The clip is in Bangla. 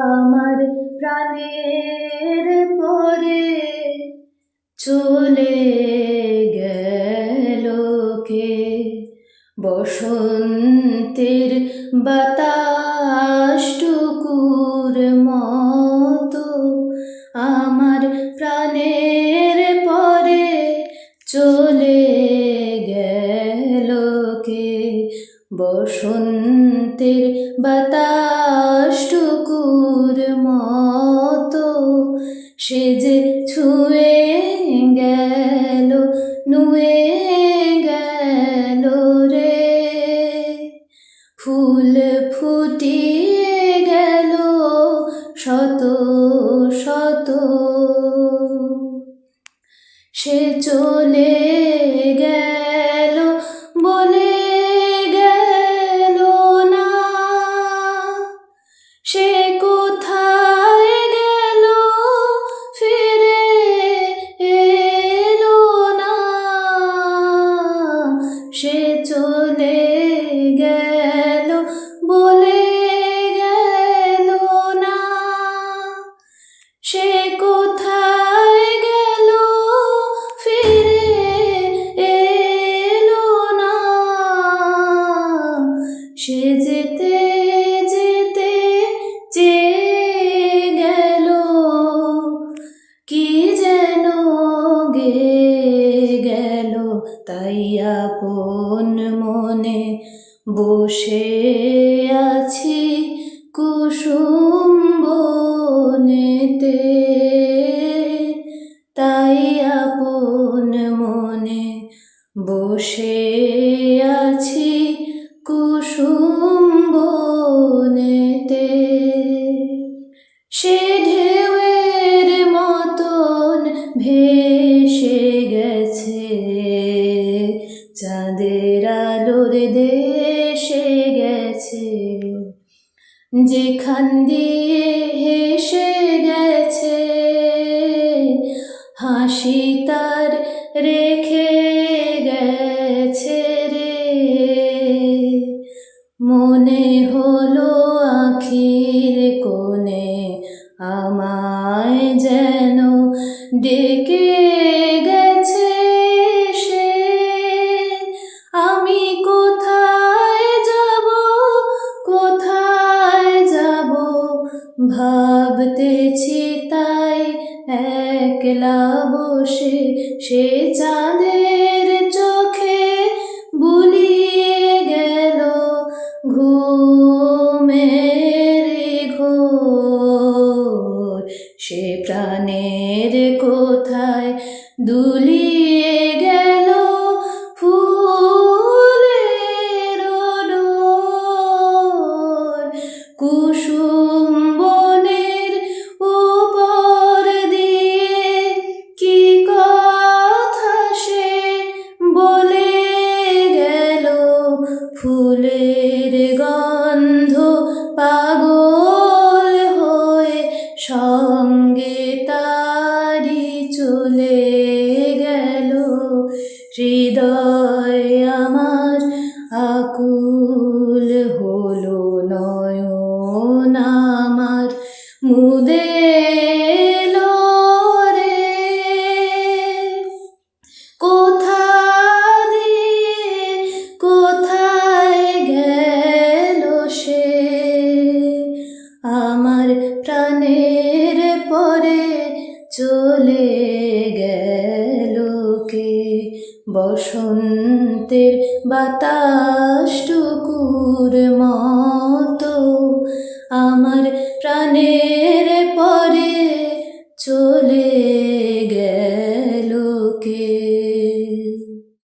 আমার প্রাণের পরে চলে গেল কে? বসন্তের বাতাসটুকুর মতো আমার প্রাণের বসন্তের বাতাসটুকুর মতো সে যে ছুঁয়ে গেল, নুয়ে গেল রে। ফুল ফুটিয়ে গেল শত শত। সে চলে আপন মনে বসে আছি কুসুম বনেতে। তাই আপন মনে বসে আছি কুসুম যেখান দিয়ে হেসে গেছে হাসি তার রেখে গেছে। ভাবতেছি তাই একলা বসে সে চাঁদের চোখে বুলিয়ে গেল ঘুমের ঘোর। সে প্রাণের কোথায় দুলিয়ে ফুলের গন্ধ বসন্তের বাতাসটুকুর মতো আমার প্রাণের পরে চোর